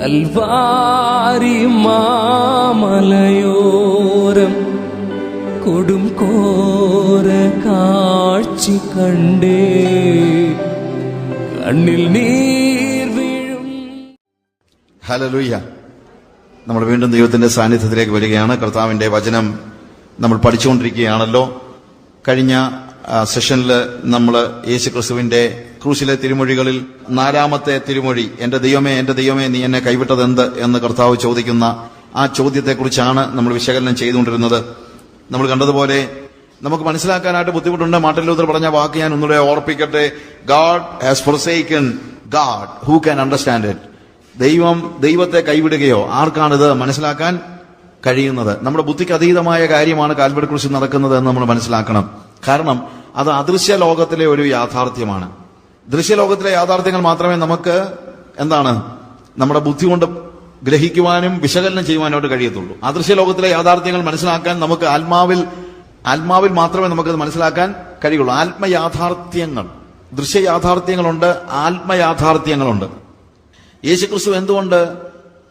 Calvary മാമലയോരം കൊടും കോര കാഴ്ച കണ്ടേ. കണ്ണിൽ നീർ വീഴും. ലൂയ്യ നമ്മൾ വീണ്ടും ദൈവത്തിന്റെ സാന്നിധ്യത്തിലേക്ക് വരികയാണ്. കർത്താവിന്റെ വചനം നമ്മൾ പഠിച്ചുകൊണ്ടിരിക്കുകയാണല്ലോ. കഴിഞ്ഞ സെഷനിൽ നമ്മൾ യേശു ക്രിസ്തുവിന്റെ ക്രൂശിലെ തിരുമൊഴികളിൽ നാലാമത്തെ തിരുമൊഴി എന്റെ ദൈവമേ എന്റെ ദൈവമേ നീ എന്നെ കൈവിട്ടത് എന്ത് എന്ന് കർത്താവ് ചോദിക്കുന്ന ആ ചോദ്യത്തെക്കുറിച്ചാണ് നമ്മൾ വിശകലനം ചെയ്തുകൊണ്ടിരുന്നത്. നമ്മൾ കണ്ടതുപോലെ നമുക്ക് മനസ്സിലാക്കാനായിട്ട് ബുദ്ധിമുട്ടുണ്ട്. മാർട്ടിൻ ലൂതർ പറഞ്ഞ വാക്ക് ഞാൻ ഒന്നുകൂടെ ഓർപ്പിക്കട്ടെ. God has forsaken God who can understand it ദൈവം ദൈവത്തെ കൈവിടുകയോ ആർക്കാണിത് മനസ്സിലാക്കാൻ കഴിയുന്നത്? നമ്മുടെ ബുദ്ധിക്ക് അതീതമായ കാര്യമാണ് കാൽവെടുക്കുറിച്ച് കുറിച്ച് നടക്കുന്നത് എന്ന് നമ്മൾ മനസ്സിലാക്കണം. കാരണം അത് അദൃശ്യ ലോകത്തിലെ ഒരു യാഥാർത്ഥ്യമാണ്. ദൃശ്യലോകത്തിലെ യാഥാർത്ഥ്യങ്ങൾ മാത്രമേ നമുക്ക് എന്താണ് നമ്മുടെ ബുദ്ധി കൊണ്ട് ഗ്രഹിക്കുവാനും വിശകലനം ചെയ്യുവാനായിട്ട് കഴിയത്തുള്ളൂ. അദൃശ്യ ലോകത്തിലെ യാഥാർത്ഥ്യങ്ങൾ മനസ്സിലാക്കാൻ നമുക്ക് ആത്മാവിൽ ആത്മാവിൽ മാത്രമേ നമുക്കത് മനസ്സിലാക്കാൻ കഴിയുള്ളൂ. ആത്മയാഥാർത്ഥ്യങ്ങൾ. ദൃശ്യയാഥാർത്ഥ്യങ്ങളുണ്ട് ആത്മയാഥാർത്ഥ്യങ്ങളുണ്ട്. യേശുക്രിസ്തു എന്തുകൊണ്ട്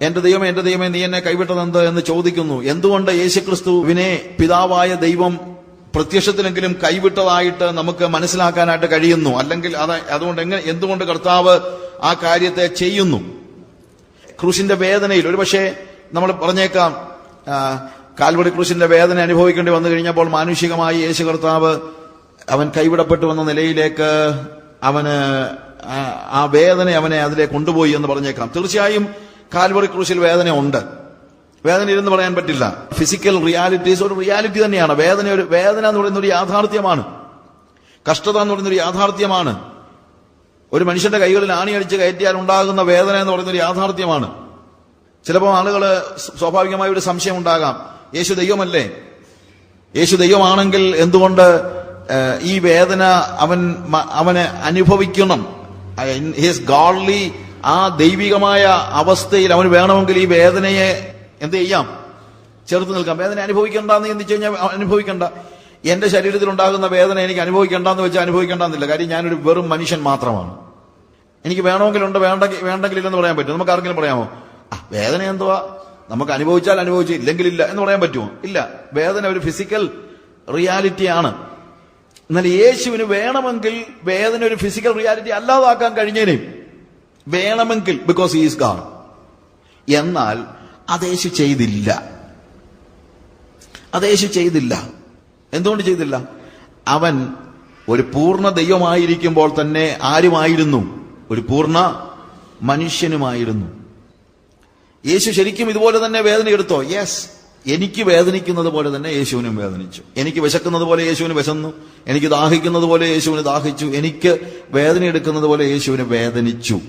എന്റെ ദൈവമേ എന്റെ ദൈവമേ നീ എന്നെ കൈവിട്ടതെന്ത് എന്ന് ചോദിക്കുന്നു? എന്തുകൊണ്ട് യേശുക്രിസ്തുവിനെ പിതാവായ ദൈവം പ്രത്യക്ഷത്തിലെങ്കിലും കൈവിട്ടതായിട്ട് നമുക്ക് മനസ്സിലാക്കാനായിട്ട് കഴിയുന്നു. അല്ലെങ്കിൽ അത് അതുകൊണ്ട് എങ്ങനെ എന്തുകൊണ്ട് കർത്താവ് ആ കാര്യത്തെ ചെയ്യുന്നു? ക്രൂശിന്റെ വേദനയിൽ. ഒരുപക്ഷെ നമ്മൾ പറഞ്ഞേക്കാം കാൽവടി ക്രൂശിന്റെ വേദന അനുഭവിക്കേണ്ടി വന്നു കഴിഞ്ഞപ്പോൾ മാനുഷികമായി യേശു കർത്താവ് അവൻ കൈവിടപ്പെട്ടു വന്ന നിലയിലേക്ക് അവന് ആ വേദന അവനെ അതിലേക്ക് കൊണ്ടുപോയി എന്ന് പറഞ്ഞേക്കാം. തീർച്ചയായും കാൽവറി ക്രൂശിൽ വേദന ഉണ്ട് വേദന ഇരുന്ന് പറയാൻ പറ്റില്ല. ഫിസിക്കൽ റിയാലിറ്റീസ് ഒരു റിയാലിറ്റി തന്നെയാണ്. വേദന ഒരു വേദന എന്ന് പറയുന്ന ഒരു യാഥാർത്ഥ്യമാണ്. കഷ്ടത എന്ന് പറയുന്ന ഒരു യാഥാർത്ഥ്യമാണ്. ഒരു മനുഷ്യന്റെ കൈകളിൽ ആണി ആണിയടിച്ച് കയറ്റിയാൽ ഉണ്ടാകുന്ന വേദന എന്ന് പറയുന്ന ഒരു യാഥാർത്ഥ്യമാണ്. ചിലപ്പോൾ ആളുകൾ സ്വാഭാവികമായ ഒരു സംശയം ഉണ്ടാകാം. യേശു ദൈവമല്ലേ? യേശു ദൈവമാണെങ്കിൽ എന്തുകൊണ്ട് ഈ വേദന അവൻ അവന് അനുഭവിക്കണം? ഹിസ് ഗാഡ്ലി ആ ദൈവികമായ അവസ്ഥയിൽ അവന് വേണമെങ്കിൽ ഈ വേദനയെ എന്ത് ചെയ്യാം? ചെറുത്ത് നിൽക്കാം. വേദന അനുഭവിക്കണ്ടെന്ന് ചിന്തിച്ചു കഴിഞ്ഞാൽ അനുഭവിക്കണ്ട. എന്റെ ശരീരത്തിൽ ഉണ്ടാകുന്ന വേദന എനിക്ക് അനുഭവിക്കണ്ടെന്ന് വെച്ചാൽ അനുഭവിക്കേണ്ടെന്നില്ല. കാര്യം ഞാനൊരു വെറും മനുഷ്യൻ മാത്രമാണ്. എനിക്ക് വേണമെങ്കിലുണ്ട് വേണ്ടെങ്കിൽ ഇല്ലെന്ന് പറയാൻ പറ്റും നമുക്ക് ആർക്കെങ്കിലും പറയാമോ? ആ വേദന എന്തുവാ? നമുക്ക് അനുഭവിച്ചാൽ അനുഭവിച്ചു ഇല്ലെങ്കിലില്ല എന്ന് പറയാൻ പറ്റുമോ? ഇല്ല. വേദന ഒരു ഫിസിക്കൽ റിയാലിറ്റിയാണ് എന്നാൽ യേശുവിന് വേണമെങ്കിൽ വേദന ഒരു ഫിസിക്കൽ റിയാലിറ്റി അല്ലാതാക്കാൻ കഴിഞ്ഞേനെയും വേണമെങ്കിൽ ബിക്കോസ് ഈസ് ഗാഡ് എന്നാൽ അത് യേശു ചെയ്തില്ല. അതേശു ചെയ്തില്ല. എന്തുകൊണ്ട് ചെയ്തില്ല? അവൻ ഒരു പൂർണ ദൈവമായിരിക്കുമ്പോൾ തന്നെ ആരുമായിരുന്നു? ഒരു പൂർണ മനുഷ്യനുമായിരുന്നു. യേശു ശരിക്കും ഇതുപോലെ തന്നെ വേദന എടുത്തോ യെസ് എനിക്ക് വേദനിക്കുന്നത് പോലെ തന്നെ യേശുവിനും വേദനിച്ചു. എനിക്ക് വിശക്കുന്നത് പോലെ യേശുവിന് വിശന്നു. എനിക്ക് ദാഹിക്കുന്നത് പോലെ യേശുവിന് ദാഹിച്ചു. എനിക്ക് വേദന എടുക്കുന്നത് പോലെ യേശുവിന് വേദനിച്ചു.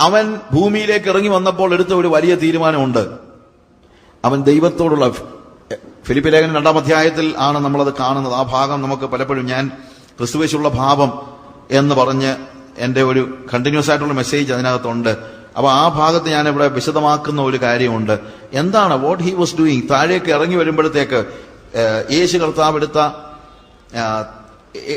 അവൻ ഭൂമിയിലേക്ക് ഇറങ്ങി വന്നപ്പോൾ എടുത്ത ഒരു വലിയ തീരുമാനമുണ്ട്. അവൻ ദൈവത്തോടുള്ള ഫിലിപ്പ് ലേഖന രണ്ടാം അധ്യായത്തിൽ ആണ് നമ്മളത് കാണുന്നത്. ആ ഭാഗം നമുക്ക് പലപ്പോഴും ഞാൻ ക്രിസ്തുവേശുള്ള ഭാവം എന്ന് പറഞ്ഞ് എന്റെ ഒരു കണ്ടിന്യൂസ് ആയിട്ടുള്ള മെസ്സേജ് അതിനകത്തുണ്ട്. അപ്പൊ ആ ഭാഗത്ത് ഞാൻ ഇവിടെ വിശദമാക്കുന്ന ഒരു കാര്യമുണ്ട്. എന്താണ് വാട്ട് ഹി വാസ് ഡൂയിങ് താഴേക്ക് ഇറങ്ങി വരുമ്പോഴത്തേക്ക് യേശു കർത്താവ് എടുത്ത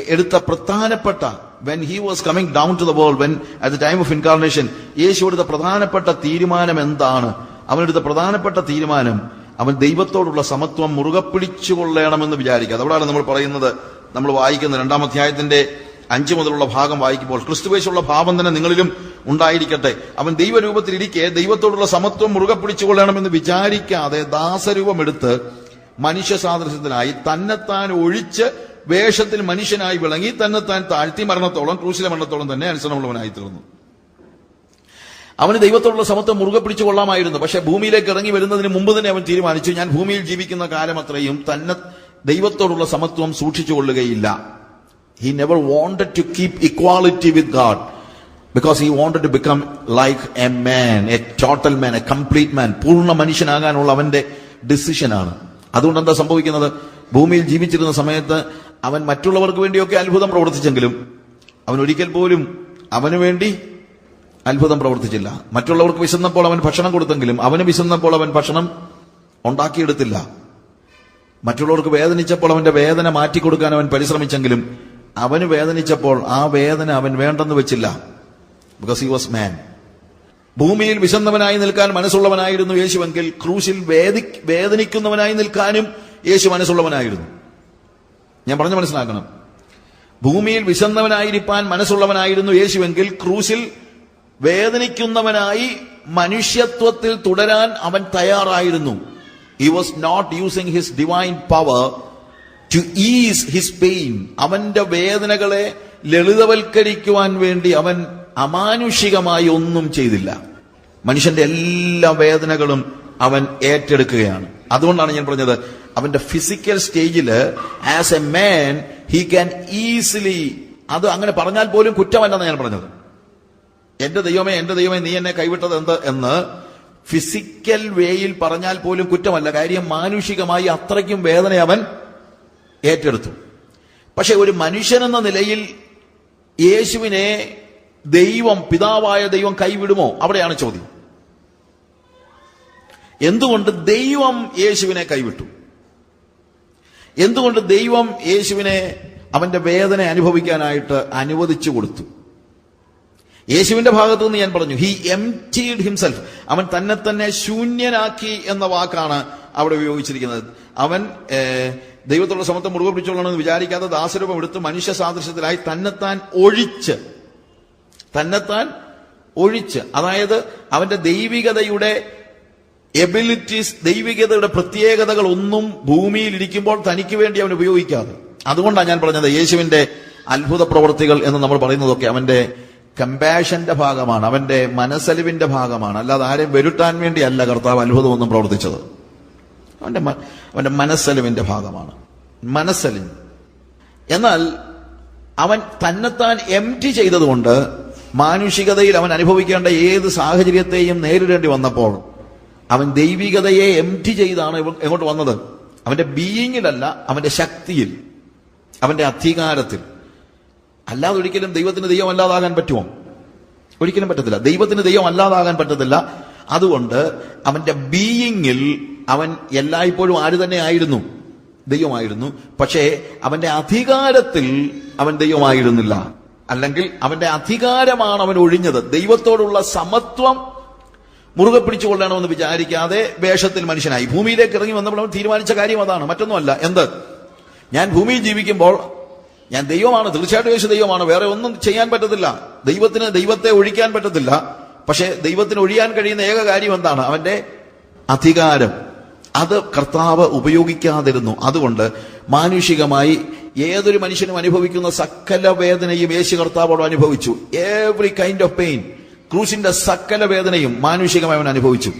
എടുത്ത പ്രധാനപ്പെട്ട when he was coming down to the world when at the time of incarnation യേശു എടുത്ത പ്രധാനപ്പെട്ട തീരുമാനം എന്താണ്? അവനെടുത്ത പ്രധാനപ്പെട്ട തീരുമാനം അവൻ ദൈവത്തോടുള്ള സമത്വം മുറുകെ പിടിച്ചുകൊള്ളണമെന്ന് വിചാരിക്കുക. അതവിടാണ് നമ്മൾ പറയുന്നത് നമ്മൾ വായിക്കുന്ന രണ്ടാം അധ്യായത്തിന്റെ അഞ്ചു മുതലുള്ള ഭാഗം വായിക്കുമ്പോൾ ക്രിസ്തുവേശുള്ള ഭാവം തന്നെ നിങ്ങളിലും ഉണ്ടായിരിക്കട്ടെ. അവൻ ദൈവരൂപത്തിലിരിക്കെ ദൈവത്തോടുള്ള സമത്വം മുറുകെ പിടിച്ചുകൊള്ളണമെന്ന് വിചാരിക്കാതെ ദാസരൂപമെടുത്ത് മനുഷ്യ സാദൃശ്യത്തിനായി തന്നെത്താൻ ഒഴിച്ച് വേഷത്തിൽ മനുഷ്യനായി വിളങ്ങി തന്നെ താൻ താഴ്ത്തി മരണത്തോളം ക്രൂശിലെ മരണത്തോളം തന്നെ അനുസരണമുള്ളവനായി തീർന്നു. അവന് ദൈവത്തോടുള്ള സമത്വം മുറുകെ പിടിച്ചു കൊള്ളാമായിരുന്നു. പക്ഷെ ഭൂമിയിലേക്ക് ഇറങ്ങി വരുന്നതിന് മുമ്പ് തന്നെ അവൻ തീരുമാനിച്ചു ഞാൻ ഭൂമിയിൽ ജീവിക്കുന്ന കാലം അത്രയും തന്നെ ദൈവത്തോടുള്ള സമത്വം സൂക്ഷിച്ചു കൊള്ളുകയില്ല. He never wanted to keep equality with God because he wanted to become like a man a total man a complete man പൂർണ മനുഷ്യനാകാനുള്ള അവന്റെ ഡിസിഷനാണ് അതുകൊണ്ട് എന്താ സംഭവിക്കുന്നത്? ഭൂമിയിൽ ജീവിച്ചിരുന്ന സമയത്ത് അവൻ മറ്റുള്ളവർക്ക് വേണ്ടിയൊക്കെ അത്ഭുതം പ്രവർത്തിച്ചെങ്കിലും അവൻ ഒരിക്കൽ പോലും അവന് വേണ്ടി അത്ഭുതം പ്രവർത്തിച്ചില്ല. മറ്റുള്ളവർക്ക് വിശന്നപ്പോൾ അവൻ ഭക്ഷണം കൊടുത്തെങ്കിലും അവന് വിശന്നപ്പോൾ അവൻ ഭക്ഷണം ഉണ്ടാക്കിയെടുത്തില്ല. മറ്റുള്ളവർക്ക് വേദനിച്ചപ്പോൾ അവന്റെ വേദന മാറ്റിക്കൊടുക്കാൻ അവൻ പരിശ്രമിച്ചെങ്കിലും അവന് വേദനിച്ചപ്പോൾ ആ വേദന അവൻ വേണ്ടെന്ന് വെച്ചില്ല. ബിക്കോസ് ഹി വാസ് മാൻ ഭൂമിയിൽ വിശന്നവനായി നിൽക്കാൻ മനസ്സുള്ളവനായിരുന്നു യേശുവെങ്കിൽ ക്രൂശിൽ വേദി വേദനിക്കുന്നവനായി നിൽക്കാനും യേശു മനസ്സുള്ളവനായിരുന്നു. ഞാൻ പറഞ്ഞു മനസ്സിലാക്കണം. ഭൂമിയിൽ വിശന്നവനായിരിക്കാൻ മനസ്സുള്ളവനായിരുന്നു യേശുവെങ്കിൽ ക്രൂശിൽ വേദനിക്കുന്നവനായി മനുഷ്യത്വത്തിൽ തുടരാൻ അവൻ തയ്യാറായിരുന്നു. He was not using his divine power to ease his pain അവന്റെ വേദനകളെ ലളിതവൽക്കരിക്കുവാൻ വേണ്ടി അവൻ അമാനുഷികമായി ഒന്നും ചെയ്തില്ല. മനുഷ്യന്റെ എല്ലാ വേദനകളും അവൻ ഏറ്റെടുക്കുകയാണ്. അതുകൊണ്ടാണ് ഞാൻ പറഞ്ഞത് അവന്റെ ഫിസിക്കൽ സ്റ്റേജിൽ as a man he can easily അത് അങ്ങനെ പറഞ്ഞാൽ പോലും കുറ്റമല്ലെന്ന് ഞാൻ പറഞ്ഞത്. എന്റെ ദൈവമേ എന്റെ ദൈവമേ നീ എന്നെ കൈവിട്ടത് എന്ത്? എന്ന് ഫിസിക്കൽ വേയിൽ പറഞ്ഞാൽ പോലും കുറ്റമല്ല. കാര്യം മാനുഷികമായി അത്രയ്ക്കും വേദന അവൻ ഏറ്റെടുത്തു. പക്ഷെ ഒരു മനുഷ്യൻ എന്ന നിലയിൽ യേശുവിനെ ദൈവം പിതാവായ ദൈവം കൈവിടുമോ? അവിടെയാണ് ചോദ്യം. എന്തുകൊണ്ട് ദൈവം യേശുവിനെ കൈവിട്ടു? എന്തുകൊണ്ട് ദൈവം യേശുവിനെ അവന്റെ വേദന അനുഭവിക്കാനായിട്ട് അനുവദിച്ചു കൊടുത്തു? യേശുവിന്റെ ഭാഗത്തു നിന്ന് ഞാൻ പറഞ്ഞു ഹി എം എംറ്റീഡ് ഹിംസെൽഫ് അവൻ തന്നെ തന്നെ ശൂന്യനാക്കി എന്ന വാക്കാണ് അവിടെ ഉപയോഗിച്ചിരിക്കുന്നത്. അവൻ ദൈവത്തോട് സമത്വം മുറുകെ പിടിച്ചോളണമെന്ന് വിചാരിക്കാതെ ദാസരൂപം എടുത്ത് മനുഷ്യ സാദൃശ്യത്തിലായി തന്നെത്താൻ ഒഴിച്ച് തന്നെത്താൻ ഒഴിച്ച്. അതായത് അവന്റെ ദൈവികതയുടെ എബിലിറ്റീസ് ദൈവികതയുടെ പ്രത്യേകതകൾ ഒന്നും ഭൂമിയിൽ ഇരിക്കുമ്പോൾ തനിക്ക് വേണ്ടി അവൻ ഉപയോഗിക്കാതെ. അതുകൊണ്ടാണ് ഞാൻ പറഞ്ഞത് യേശുവിന്റെ അത്ഭുത പ്രവർത്തികൾ എന്ന് നമ്മൾ പറയുന്നതൊക്കെ അവന്റെ കമ്പാഷന്റെ ഭാഗമാണ് അവന്റെ മനസ്സലിവിന്റെ ഭാഗമാണ്. അല്ലാതെ ആരെയും വരുത്താൻ വേണ്ടിയല്ല കർത്താവ് അത്ഭുതമൊന്നും പ്രവർത്തിച്ചത്. അവന്റെ അവന്റെ മനസ്സലിവിന്റെ ഭാഗമാണ്. മനസ്സലിവ്. എന്നാൽ അവൻ തന്നെത്താൻ എം ടി ചെയ്തതുകൊണ്ട് മാനുഷികതയിൽ അവൻ അനുഭവിക്കേണ്ട ഏത് സാഹചര്യത്തെയും നേരിടേണ്ടി വന്നപ്പോൾ അവൻ ദൈവികതയെ എം ടി ചെയ്താണ് എങ്ങോട്ട് വന്നത്. അവന്റെ ബീയിങ്ങിലല്ല അവന്റെ ശക്തിയിൽ അവന്റെ അധികാരത്തിൽ. അല്ലാതെ ഒരിക്കലും ദൈവത്തിന് ദൈവം അല്ലാതാകാൻ പറ്റുമോ? ഒരിക്കലും പറ്റത്തില്ല. ദൈവത്തിന് ദൈവം അല്ലാതാകാൻ പറ്റത്തില്ല. അതുകൊണ്ട് അവന്റെ ബീയിങ്ങിൽ അവൻ എല്ലായ്പ്പോഴും ആര് തന്നെ ആയിരുന്നു? ദൈവമായിരുന്നു. പക്ഷേ അവന്റെ അധികാരത്തിൽ അവൻ ദൈവമായിരുന്നില്ല. അല്ലെങ്കിൽ അവന്റെ അധികാരമാണ് അവൻ ഒഴിഞ്ഞത്. ദൈവത്തോടുള്ള സമത്വം മുറുകെ പിടിച്ചുകൊള്ളണമെന്ന് വിചാരിക്കാതെ വേഷത്തിൽ മനുഷ്യനായി. ഭൂമിയിലേക്ക് ഇറങ്ങി വന്നപ്പോൾ അവൻ തീരുമാനിച്ച കാര്യം അതാണ്. മറ്റൊന്നുമല്ല. എന്ത്? ഞാൻ ഭൂമിയിൽ ജീവിക്കുമ്പോൾ ഞാൻ ദൈവമാണ്. തീർച്ചയായിട്ടും യേശു ദൈവമാണ്. വേറെ ഒന്നും ചെയ്യാൻ പറ്റത്തില്ല. ദൈവത്തിന് ദൈവത്തെ ഒഴിക്കാൻ പറ്റത്തില്ല. പക്ഷേ ദൈവത്തിന് ഒഴിയാൻ കഴിയുന്ന ഏക കാര്യം എന്താണ്? അവന്റെ അധികാരം. അത് കർത്താവ് ഉപയോഗിക്കാതിരുന്നു. അതുകൊണ്ട് മാനുഷികമായി ഏതൊരു മനുഷ്യനും അനുഭവിക്കുന്ന സകല വേദനയും യേശു കർത്താവോട് അനുഭവിച്ചു. എവറി കൈൻഡ് ഓഫ് പെയിൻ ക്രൂശിന്റെ സകല വേദനയും മാനുഷികമായി അവൻ അനുഭവിച്ചു.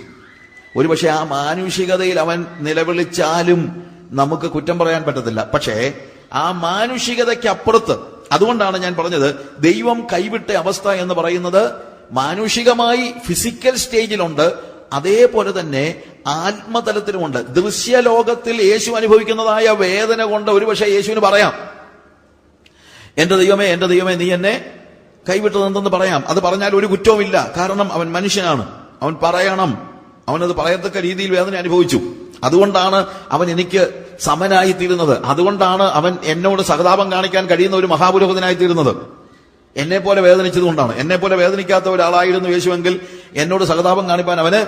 ഒരുപക്ഷെ ആ മാനുഷികതയിൽ അവൻ നിലവിളിച്ചാലും നമുക്ക് കുറ്റം പറയാൻ പറ്റത്തില്ല. പക്ഷേ ആ മാനുഷികതയ്ക്ക് അപ്പുറത്ത് അതുകൊണ്ടാണ് ഞാൻ പറഞ്ഞത് ദൈവം കൈവിട്ട അവസ്ഥ എന്ന് പറയുന്നത് മാനുഷികമായി ഫിസിക്കൽ സ്റ്റേജിലുണ്ട് അതേപോലെ തന്നെ ആത്മതലത്തിലുമുണ്ട്. ദൃശ്യലോകത്തിൽ യേശു അനുഭവിക്കുന്നതായ വേദന കൊണ്ട് ഒരുപക്ഷെ യേശുവിന് പറയാം. എന്റെ ദൈവമേ എന്റെ ദൈവമേ നീ എന്നെ കൈവിട്ടതെന്തെന്ന് പറയാം. അത് പറഞ്ഞാൽ ഒരു കുറ്റവുമില്ല. കാരണം അവൻ മനുഷ്യനാണ്. അവൻ പറയണം. അവനത് പറയത്തക്ക രീതിയിൽ വേദന അനുഭവിച്ചു. അതുകൊണ്ടാണ് അവൻ എനിക്ക് സമനായി തീരുന്നത് അതുകൊണ്ടാണ് അവൻ എന്നോട് സഹതാപം കാണിക്കാൻ കഴിയുന്ന ഒരു മഹാപുരോഹിതനായി തീരുന്നത് എന്നെ പോലെ വേദനിച്ചതുകൊണ്ടാണ് എന്നെ പോലെ വേദനിക്കാത്ത ഒരാളായിരുന്നു യേശുവെങ്കിൽ എന്നോട് സഹതാപം കാണിപ്പാൻ അവന്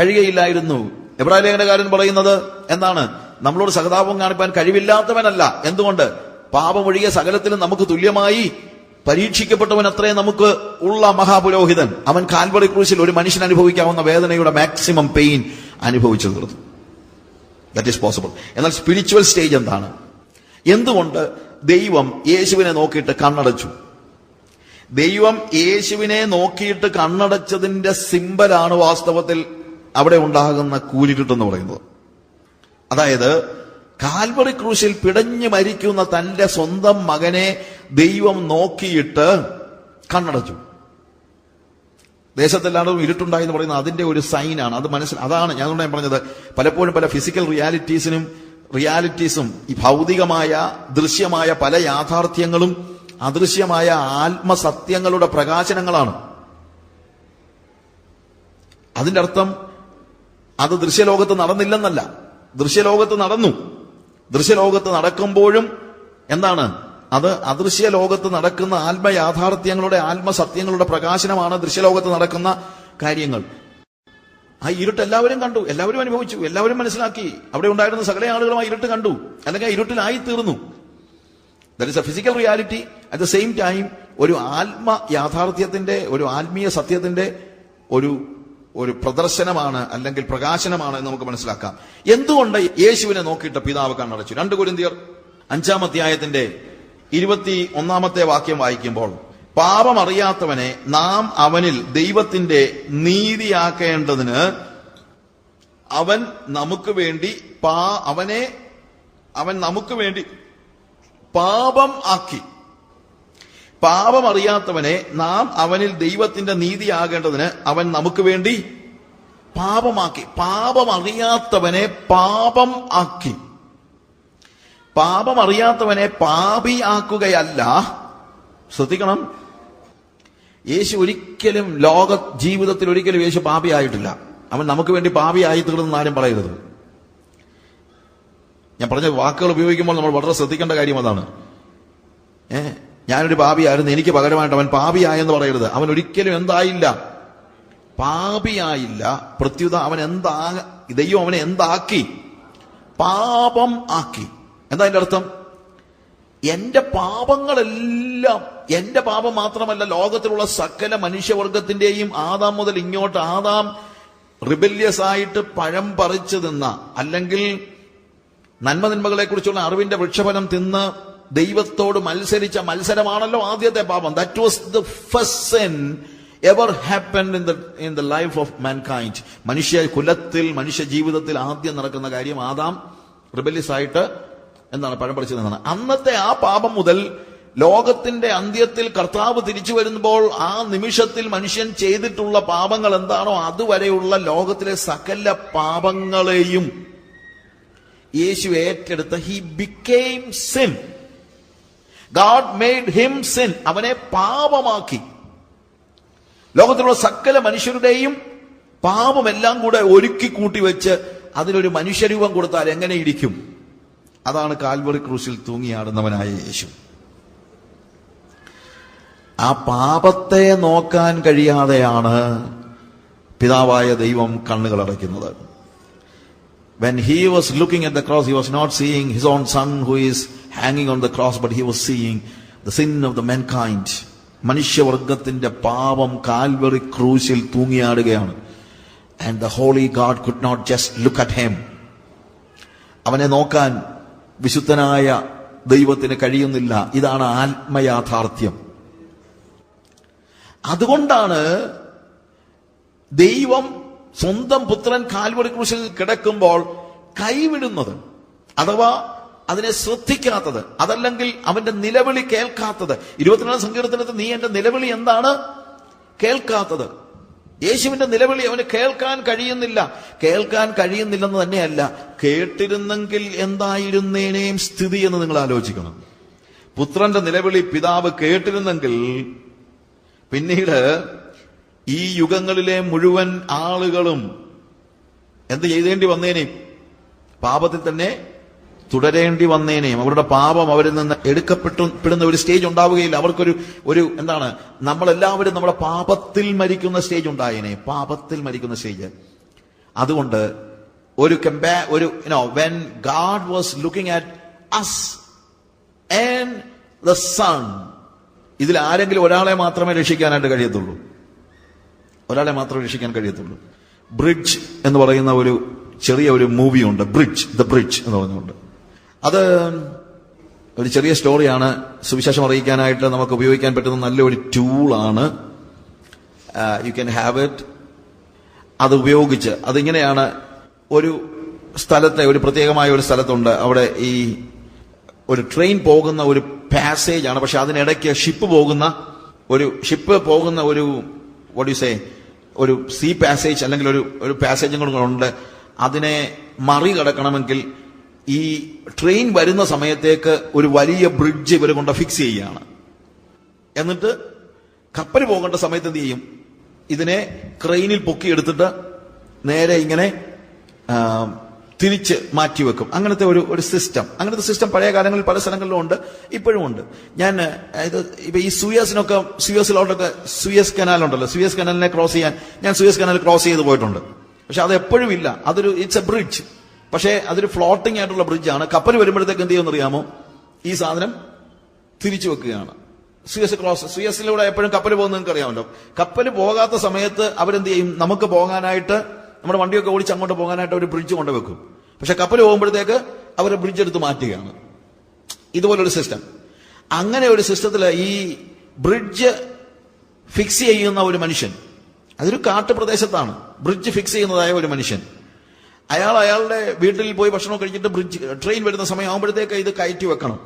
കഴിയുകയില്ലായിരുന്നു എബ്രാഹിം ലേഖനകാരൻ പറയുന്നത് എന്താണ്? നമ്മളോട് സഹതാപം കാണിപ്പാൻ കഴിവില്ലാത്തവനല്ല. എന്തുകൊണ്ട്? പാപമൊഴികെ സകലത്തിലും നമുക്ക് തുല്യമായി പരീക്ഷിക്കപ്പെട്ടവൻ അത്രേ നമുക്ക് ഉള്ള മഹാപുരോഹിതൻ. അവൻ കാൽവറി ക്രൂശിൽ ഒരു മനുഷ്യൻ അനുഭവിക്കാവുന്ന വേദനയുടെ മാക്സിമം പെയിൻ അനുഭവിച്ചു തീർന്നു. ദറ്റ് ഈസ് പോസിബിൾ എന്നാൽ സ്പിരിച്വൽ സ്റ്റേജ് എന്താണ്? എന്തുകൊണ്ട് ദൈവം യേശുവിനെ നോക്കിയിട്ട് കണ്ണടച്ചു? ദൈവം യേശുവിനെ നോക്കിയിട്ട് കണ്ണടച്ചതിന്റെ സിമ്പലാണ് വാസ്തവത്തിൽ അവിടെ ഉണ്ടാകുന്ന കൂലിരുട്ടെന്ന് പറയുന്നത്. അതായത് കാൽവറി ക്രൂശിൽ പിടഞ്ഞു മരിക്കുന്ന തന്റെ സ്വന്തം മകനെ ദൈവം നോക്കിയിട്ട് കണ്ണടച്ചു. ദേശത്തെല്ലാവരും ഇരുട്ടുണ്ടായി എന്ന് പറയുന്നത് അതിന്റെ ഒരു സൈനാണ്. അത് മനസ്സിൽ അതാണ് ഞാൻ ഞാൻ പറഞ്ഞത്. പലപ്പോഴും പല ഫിസിക്കൽ റിയാലിറ്റീസിനും റിയാലിറ്റീസും ഈ ഭൗതികമായ ദൃശ്യമായ പല യാഥാർത്ഥ്യങ്ങളും അദൃശ്യമായ ആത്മസത്യങ്ങളുടെ പ്രകാശനങ്ങളാണ്. അതിന്റെ അർത്ഥം അത് ദൃശ്യലോകത്ത് നടന്നില്ലെന്നല്ല. ദൃശ്യലോകത്ത് നടന്നു. ദൃശ്യലോകത്ത് നടക്കുമ്പോഴും എന്താണ്? അത് അദൃശ്യ ലോകത്ത് നടക്കുന്ന ആത്മയാഥാർത്ഥ്യങ്ങളുടെ ആത്മസത്യങ്ങളുടെ പ്രകാശനമാണ് ദൃശ്യലോകത്ത് നടക്കുന്ന കാര്യങ്ങൾ. ആ ഇരുട്ട് എല്ലാവരും കണ്ടു എല്ലാവരും അനുഭവിച്ചു എല്ലാവരും മനസ്സിലാക്കി. അവിടെ ഉണ്ടായിരുന്ന സകല ആളുകളും ആ ഇരുട്ട് കണ്ടു. അല്ലെങ്കിൽ ആ ഇരുട്ടിലായി തീർന്നു that is a physical reality at the same time ഒരു ആത്മ യാഥാർത്ഥ്യത്തിന്റെ ഒരു ആത്മീയ സത്യത്തിന്റെ ഒരു ഒരു പ്രദർശനമാണ് അല്ലെങ്കിൽ പ്രകാശനമാണ് എന്ന് നമുക്ക് മനസ്സിലാക്കാം. എന്തുകൊണ്ട് യേശുവിനെ നോക്കിയിട്ട് പിതാവ് കണ്ണടച്ചു? രണ്ട് കുരിന്തിയർ അഞ്ചാം അധ്യായത്തിന്റെ ഇരുപത്തി ഒന്നാമത്തെ വാക്യം വായിക്കുമ്പോൾ പാപമറിയാത്തവനെ നാം അവനിൽ ദൈവത്തിന്റെ നീതിയാക്കേണ്ടതിന് അവൻ നമുക്ക് വേണ്ടി പാ അവനെ അവൻ നമുക്ക് വേണ്ടി പാപം ആക്കി. പാപം അറിയാത്തവനെ നാം അവനിൽ ദൈവത്തിന്റെ നീതിയാകേണ്ടതിന് അവൻ നമുക്ക് വേണ്ടി പാപമാക്കി പാപമറിയാത്തവനെ പാപം ആക്കി. പാപമറിയാത്തവനെ പാപിയാക്കുകയല്ല ശ്രദ്ധിക്കണം. യേശു ഒരിക്കലും ലോക ജീവിതത്തിൽ ഒരിക്കലും യേശു പാപിയായിട്ടില്ല. അവൻ നമുക്ക് വേണ്ടി പാപിയായി തീർന്നെന്ന് ആരും പറയരുത്. ഞാൻ പറഞ്ഞ വാക്കുകൾ ഉപയോഗിക്കുമ്പോൾ നമ്മൾ വളരെ ശ്രദ്ധിക്കേണ്ട കാര്യം അതാണ്. ഏ ഞാനൊരു പാപിയായിരുന്നു എനിക്ക് പകരമായിട്ട് അവൻ പാപിയായെന്ന് പറയരുത്. അവൻ ഒരിക്കലും എന്തായില്ല. പാപിയായില്ല. പ്രത്യുത അവൻ എന്താ ദൈവം അവനെ എന്താക്കി? പാപം ആക്കി. എന്താ അതിന്റെ അർത്ഥം? എന്റെ പാപങ്ങളെല്ലാം എന്റെ പാപം മാത്രമല്ല ലോകത്തിലുള്ള സകല മനുഷ്യവർഗത്തിന്റെയും ആദാം മുതൽ ഇങ്ങോട്ട് ആദാം റിബല്യസ് ആയിട്ട് പഴം പറിച്ചു തിന്ന അല്ലെങ്കിൽ നന്മതിന്മകളെ കുറിച്ചുള്ള അറിവിന്റെ വൃക്ഷഫലം തിന്ന് ദൈവത്തോട് മത്സരിച്ച മത്സരമാണല്ലോ ആദ്യത്തെ പാപം. That was the first sin ever happen in the in the life of mankind മനുഷ്യ കുലത്തിൽ മനുഷ്യ ജീവിതത്തിൽ ആദ്യം നടക്കുന്ന കാര്യം ആദാം റിബലിസ് ആയിട്ട് എന്താണ് പഴം പറിച്ചു നിന്നാണ് അന്നത്തെ ആ പാപം മുതൽ ലോകത്തിന്റെ അന്ത്യത്തിൽ കർത്താവ് തിരിച്ചു വരുമ്പോൾ ആ നിമിഷത്തിൽ മനുഷ്യൻ ചെയ്തിട്ടുള്ള പാപങ്ങൾ എന്താണോ അതുവരെയുള്ള ലോകത്തിലെ സകല പാപങ്ങളെയും യേശു ഏറ്റെടുത്ത. He became sin God made him sin അവനെ പാപമാക്കി. ലോകത്തിലുള്ള സകല മനുഷ്യരുടെയും പാപമെല്ലാം കൂടെ ഒരുക്കി കൂട്ടി വെച്ച് അതിനൊരു മനുഷ്യരൂപം കൊടുത്താൽ എങ്ങനെ ഇരിക്കും? അതാണ് കാൽവറി ക്രൂശിൽ തൂങ്ങിയാടുന്നവനായ യേശു. ആ പാപത്തെ നോക്കാൻ കഴിയാതെയാണ് പിതാവായ ദൈവം കണ്ണുകൾ അടയ്ക്കുന്നത്. When he was looking at the cross, he was not seeing his own son who is hanging on the cross, but he was seeing the sin of the mankind. മനുഷ്യവർഗത്തിന്റെ പാപം കാൽവറി ക്രൂശിൽ തൂങ്ങിയാടുകയാണ് and the holy God could not just look at him അവനെ നോക്കാൻ വിശുദ്ധനായ ദൈവത്തിന് കഴിയുന്നില്ല ഇതാണ് ആത്മയാഥാർത്ഥ്യം അതുകൊണ്ടാണ് ദൈവം സ്വന്തം പുത്രൻ കാൽവടി ക്രൂശിൽ കിടക്കുമ്പോൾ കൈവിടുന്നത് അഥവാ അതിനെ ശ്രദ്ധിക്കാത്തത് അതല്ലെങ്കിൽ അവന്റെ നിലവിളി കേൾക്കാത്തത്. ഇരുപത്തിനാല് സങ്കീർത്തനത്തിൽ നീ എന്റെ നിലവിളി എന്താണ്? കേൾക്കാത്തത്. യേശുവിന്റെ നിലവിളി അവന് കേൾക്കാൻ കഴിയുന്നില്ല. കേൾക്കാൻ കഴിയുന്നില്ലെന്ന് തന്നെയല്ല കേട്ടിരുന്നെങ്കിൽ എന്തായിരുന്നേനേയും സ്ഥിതി എന്ന് നിങ്ങൾ ആലോചിക്കണം. പുത്രന്റെ നിലവിളി പിതാവ് കേട്ടിരുന്നെങ്കിൽ പിന്നീട് ഈ യുഗങ്ങളിലെ മുഴുവൻ ആളുകളും എന്ത് ചെയ്തേണ്ടി വന്നേനെ? പാപത്തിൽ തന്നെ തുടരേണ്ടി വന്നേനെയും അവരുടെ പാപം അവരിൽ നിന്ന് എടുക്കപ്പെട്ടുപെടുന്ന ഒരു സ്റ്റേജ് ഉണ്ടാവുകയില്ല. അവർക്കൊരു ഒരു എന്താണ് നമ്മളെല്ലാവരും നമ്മുടെ പാപത്തിൽ മരിക്കുന്ന സ്റ്റേജ് ഉണ്ടായേനെ. പാപത്തിൽ മരിക്കുന്ന സ്റ്റേജ് അതുകൊണ്ട് ഒരു കമ്പാ ഒരു you know when God was looking at us and the son ഇതിൽ ആരെങ്കിലും ഒരാളെ മാത്രമേ രക്ഷിക്കാനായിട്ട് കഴിയത്തുള്ളൂ. ഒരാളെ മാത്രമേ രക്ഷിക്കാൻ കഴിയത്തുള്ളൂ. ബ്രിഡ്ജ് എന്ന് പറയുന്ന ഒരു ചെറിയ ഒരു മൂവിയുണ്ട് ബ്രിഡ്ജ് ദ ബ്രിഡ്ജ് എന്ന് പറഞ്ഞുകൊണ്ട്. അത് ഒരു ചെറിയ സ്റ്റോറിയാണ്. സുവിശേഷം അറിയിക്കാനായിട്ട് നമുക്ക് ഉപയോഗിക്കാൻ പറ്റുന്ന നല്ലൊരു ടൂളാണ് യു ക്യാൻ ഹാവ് ഇറ്റ് അത് ഉപയോഗിച്ച് അതിങ്ങനെയാണ് ഒരു സ്ഥലത്തെ ഒരു പ്രത്യേകമായ ഒരു സ്ഥലത്തുണ്ട്. അവിടെ ഈ ഒരു ട്രെയിൻ പോകുന്ന ഒരു പാസേജ് ആണ്. പക്ഷെ അതിനിടയ്ക്ക് ഷിപ്പ് പോകുന്ന ഒരു ഷിപ്പ് പോകുന്ന ഒരു വോട്ട് യു സേ ഒരു സി പാസേജ് അല്ലെങ്കിൽ ഒരു ഒരു പാസേജും കൂടെ ഉണ്ട്. അതിനെ മറികടക്കണമെങ്കിൽ ഈ ട്രെയിൻ വരുന്ന സമയത്തേക്ക് ഒരു വലിയ ബ്രിഡ്ജ് ഇവർ കൊണ്ട് ഫിക്സ് ചെയ്യുകയാണ് എന്നിട്ട് കപ്പൽ പോകേണ്ട സമയത്ത് എന്ത് ചെയ്യും? ഇതിനെ ക്രെയിനിൽ പൊക്കിയെടുത്തിട്ട് നേരെ ഇങ്ങനെ തിരിച്ച് മാറ്റിവെക്കും. അങ്ങനത്തെ ഒരു ഒരു സിസ്റ്റം അങ്ങനത്തെ സിസ്റ്റം പഴയ കാലങ്ങളിൽ പല സ്ഥലങ്ങളിലും ഉണ്ട് ഇപ്പോഴും ഉണ്ട്. ഞാൻ ഇത് ഇപ്പൊ ഈ സുയസിനൊക്കെ സുയസിലോട്ടൊക്കെ സുയസ് കനാൽ ഉണ്ടല്ലോ. സുയസ് കനാലിനെ ക്രോസ് ചെയ്യാൻ ഞാൻ സുയസ് കനാൽ ക്രോസ് ചെയ്ത് പോയിട്ടുണ്ട്. പക്ഷെ അത് എപ്പോഴും ഇല്ല. അതൊരു ഇറ്റ്സ് എ ബ്രിഡ്ജ് പക്ഷേ അതൊരു ഫ്ലോട്ടിംഗ് ആയിട്ടുള്ള ബ്രിഡ്ജാണ് കപ്പൽ വരുമ്പോഴത്തേക്ക് എന്ത് ചെയ്യുമെന്ന് അറിയാമോ ഈ സാധനം തിരിച്ചു വെക്കുകയാണ്. സുയസ് ക്രോസ് സുയസിലൂടെ എപ്പോഴും കപ്പൽ പോകുന്നത് നിങ്ങൾക്ക് അറിയാമല്ലോ കപ്പൽ പോകാത്ത സമയത്ത് അവരെന്ത് ചെയ്യും? നമുക്ക് പോകാനായിട്ട് നമ്മുടെ വണ്ടിയൊക്കെ ഓടിച്ച് അങ്ങോട്ട് പോകാനായിട്ട് ഒരു ബ്രിഡ്ജ് കൊണ്ടുവെക്കും. പക്ഷെ കപ്പൽ പോകുമ്പോഴത്തേക്ക് അവരെ ബ്രിഡ്ജ് എടുത്ത് മാറ്റുകയാണ്. ഇതുപോലൊരു സിസ്റ്റം അങ്ങനെ ഒരു സിസ്റ്റത്തിൽ ഈ ബ്രിഡ്ജ് ഫിക്സ് ചെയ്യുന്ന ഒരു മനുഷ്യൻ അതൊരു കാട്ടുപ്രദേശത്താണ്. ബ്രിഡ്ജ് ഫിക്സ് ചെയ്യുന്നതായ ഒരു മനുഷ്യൻ. അയാൾ അയാളുടെ വീട്ടിൽ പോയി ഭക്ഷണം കഴിച്ചിട്ട് ബ്രിഡ്ജ് ട്രെയിൻ വരുന്ന സമയമാകുമ്പോഴത്തേക്ക് ഇത് കയറ്റി വെക്കണം.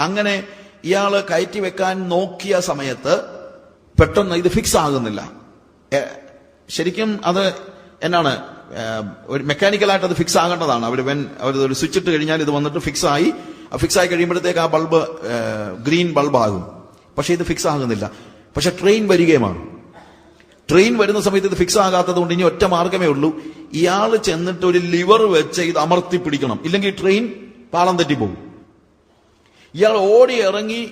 അങ്ങനെ ഇയാൾ കയറ്റി വെക്കാൻ നോക്കിയ സമയത്ത് പെട്ടെന്ന് ഇത് ഫിക്സ് ആകുന്നില്ല. ശരിക്കും അത് എന്നാണ് ഒരു മെക്കാനിക്കലായിട്ട് അത് ഫിക്സ് ആകേണ്ടതാണ്. അവർ വെൻ അവർ ഒരു സ്വിച്ച് ഇട്ട് കഴിഞ്ഞാൽ ഇത് വന്നിട്ട് ഫിക്സ് ആയി. ഫിക്സ് ആയി കഴിയുമ്പോഴത്തേക്ക് ആ ബൾബ് ഗ്രീൻ ബൾബ് ആകും. പക്ഷേ ഇത് ഫിക്സ് ആകുന്നില്ല. പക്ഷെ ട്രെയിൻ വരികയുമാണ്. ട്രെയിൻ വരുന്ന സമയത്ത് ഇത് ഫിക്സ് ആകാത്തത് കൊണ്ട് ഇനി ഒറ്റ മാർഗമേ ഉള്ളൂ. ഇയാൾ ചെന്നിട്ട് ഒരു ലിവർ വെച്ച് ഇത് അമർത്തി പിടിക്കണം. ഇല്ലെങ്കിൽ ട്രെയിൻ പാളം തെറ്റിപ്പോകും. ഇയാൾ ഓടി ഇറങ്ങി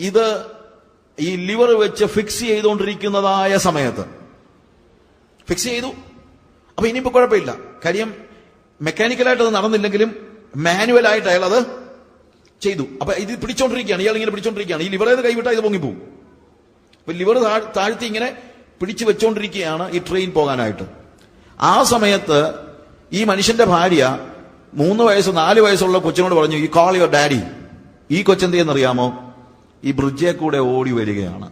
ഇത് ഈ ലിവർ വെച്ച് ഫിക്സ് ചെയ്തുകൊണ്ടിരിക്കുന്നതായ സമയത്ത്. ഫിക്സ് ചെയ്തു. അപ്പൊ ഇനിയിപ്പോ കുഴപ്പമില്ല. കാര്യം മെക്കാനിക്കലായിട്ട് അത് നടന്നില്ലെങ്കിലും മാനുവലായിട്ട് അയാൾ അത് ചെയ്തു. അപ്പൊ ഇത് പിടിച്ചോണ്ടിരിക്കുകയാണ്. ഇയാൾ ഇങ്ങനെ പിടിച്ചോണ്ടിരിക്കുകയാണ്. ഈ ലിവർ ഏത് കൈവിട്ടാൽ ഇത് പൊങ്ങിപ്പോവും അപ്പൊ ലിവർ താഴ്ത്തി ഇങ്ങനെ പിടിച്ചു വെച്ചോണ്ടിരിക്കുകയാണ് ഈ ട്രെയിൻ പോകാനായിട്ട്. ആ സമയത്ത് ഈ മനുഷ്യന്റെ ഭാര്യ മൂന്ന് വയസ്സ് നാല് വയസ്സുള്ള കൊച്ചിനോട് പറഞ്ഞു ഈ കോൾ യുവർ ഡാഡി ഈ കൊച്ചെന്ത് ചെയ്യുന്നറിയാമോ ഈ ബ്രിഡ്ജെ കൂടെ ഓടി വരികയാണ്.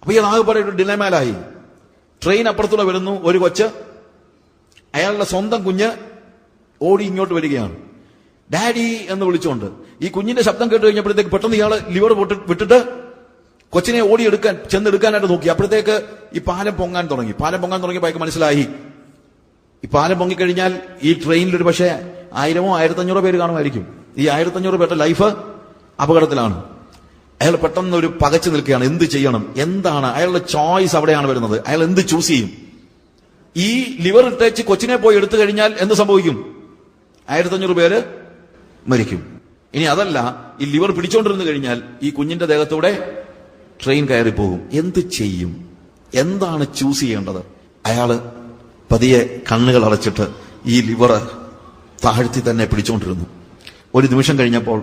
അപ്പൊ ഈ ആകെ ഒരു ഡിലമേലായി ട്രെയിൻ അപ്പുറത്തൂടെ വരുന്നു. ഒരു കൊച്ച് അയാളുടെ സ്വന്തം കുഞ്ഞ് ഓടി ഇങ്ങോട്ട് വരികയാണ്. ഡാഡി എന്ന് വിളിച്ചുകൊണ്ട്. ഈ കുഞ്ഞിന്റെ ശബ്ദം കേട്ട് കഴിഞ്ഞപ്പോഴത്തേക്ക് പെട്ടെന്ന് ഇയാൾ ലിവർ വിട്ടിട്ട് കൊച്ചിനെ ഓടിയെടുക്കാൻ ചെന്നെടുക്കാനായിട്ട് നോക്കി. അപ്പോഴത്തേക്ക് ഈ പാലം പൊങ്ങാൻ തുടങ്ങി. പാലം പൊങ്ങാൻ തുടങ്ങിയപ്പോൾ അയാൾക്ക് മനസ്സിലായി. ഈ പാലം പൊങ്ങിക്കഴിഞ്ഞാൽ ഈ ട്രെയിനിൽ ഒരു പക്ഷേ ആയിരമോ ആയിരത്തഞ്ഞൂറോ പേര് കാണുമായിരിക്കും. ഈ ആയിരത്തഞ്ഞൂറ് പേരുടെ ലൈഫ് അപകടത്തിലാണ്. അയാൾ പെട്ടെന്ന് ഒരു പകച്ചു നിൽക്കുകയാണ്. എന്ത് ചെയ്യണം? എന്താണ്? അയാളുടെ ചോയ്സ് അവിടെയാണ് വരുന്നത്. അയാൾ എന്ത് ചൂസ് ചെയ്യും? ഈ ലിവർ ഇട്ടേച്ച് കൊച്ചിനെ പോയി എടുത്തു കഴിഞ്ഞാൽ എന്ത് സംഭവിക്കും? ആയിരത്തഞ്ഞൂറ് പേര് മരിക്കും. ഇനി അതല്ല ഈ ലിവർ പിടിച്ചോണ്ടിരുന്നു കഴിഞ്ഞാൽ ഈ കുഞ്ഞിന്റെ ദേഹത്തൂടെ ട്രെയിൻ കയറി പോകും എന്ത് ചെയ്യും? എന്താണ് ചൂസ് ചെയ്യേണ്ടത്? അയാൾ പതിയെ കണ്ണുകൾ അടച്ചിട്ട് ഈ ലിവർ താഴ്ത്തി തന്നെ പിടിച്ചോണ്ടിരുന്നു. ഒരു നിമിഷം കഴിഞ്ഞപ്പോൾ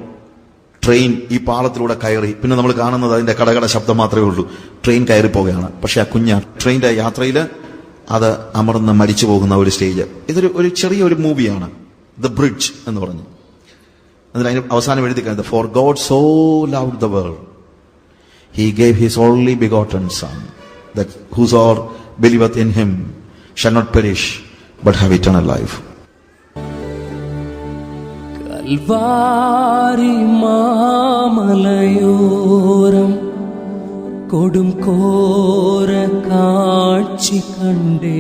ട്രെയിൻ ഈ പാളത്തിലൂടെ കയറി പിന്നെ നമ്മൾ കാണുന്നത് അതിന്റെ കടകട ശബ്ദം മാത്രമേ ഉള്ളൂ. ട്രെയിൻ കയറി പോവുകയാണ് പക്ഷെ ആ കുഞ്ഞ ട്രെയിനിന്റെ യാത്രയിൽ അത് അമർന്ന് മരിച്ചു പോകുന്ന ഒരു സ്റ്റേജ്. ഇതൊരു ഒരു ചെറിയ ഒരു മൂവിയാണ്. ദ ബ്രിഡ്ജ് എന്ന് പറഞ്ഞു. അതിൽ അതിന് അവസാനം എഴുതി കഴിഞ്ഞത് for God so love the world he gave his only begotten son that whosoever believeth in him shall not perish but have eternal life Calvary മാമലയോരം കൊടും കോര കാഴ്ച കണ്ടേ